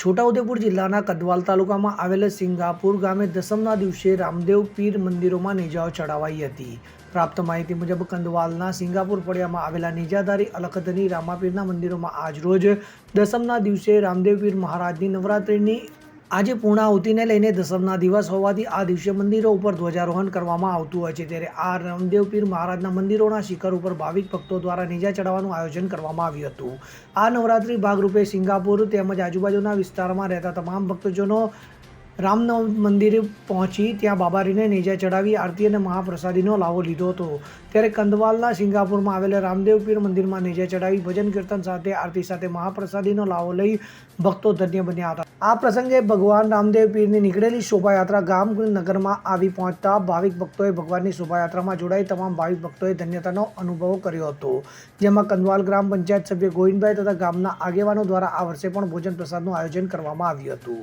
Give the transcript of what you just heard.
છોટાઉદેપુર જિલ્લાના કદવાલ તાલુકામાં આવેલા સિંગાપુર ગામે દસમના દિવસે રામદેવ પીર મંદિરોમાં નેજાઓ ચડાવાઈ હતી. પ્રાપ્ત માહિતી મુજબ કંદવાલના સિંગાપુર ફળિયામાં આવેલા નિજાધારી અલખધની રામાપીરના મંદિરોમાં આજરોજ દસમના દિવસે રામદેવ પીર મહારાજની નવરાત્રિની આજે પૂર્ણાહુતિને લઈને દસમના દિવસ હોવાથી આ દિવસે મંદિરો ઉપર ધ્વજારોહણ કરવામાં આવતું હોય છે. ત્યારે આ રામદેવ પીર મહારાજના મંદિરોના શિખર ઉપર ભાવિક ભક્તો દ્વારા નીજા ચડાવવાનું આયોજન કરવામાં આવ્યું હતું. આ નવરાત્રિ ભાગરૂપે સિંગાપુર તેમજ આજુબાજુના વિસ્તારમાં રહેતા તમામ ભક્તજનો રામનવ મંદિરે પહોંચી ત્યાં બાબારીને નેજા ચડાવી આરતી અને મહાપ્રસાદીનો લાવો લીધો હતો. ત્યારે કંદવાલના સિંગાપુરમાં આવેલા રામદેવ પીર મંદિરમાં નેજા ચડાવી ભજન કીર્તન સાથે આરતી સાથે મહાપ્રસાદીનો લાવો લઈ ભક્તો ધન્ય બન્યા હતા. આ પ્રસંગે ભગવાન રામદેવ પીરની નીકળેલી શોભાયાત્રા ગામ નગરમાં આવી પહોંચતા ભાવિક ભક્તોએ ભગવાનની શોભાયાત્રામાં જોડાઈ તમામ ભાવિક ભક્તોએ ધન્યતાનો અનુભવ કર્યો હતો. જેમાં કંદવાલ ગ્રામ પંચાયત સભ્ય ગોવિંદભાઈ તથા ગામના આગેવાનો દ્વારા આ વર્ષે પણ ભોજન પ્રસાદનું આયોજન કરવામાં આવ્યું હતું.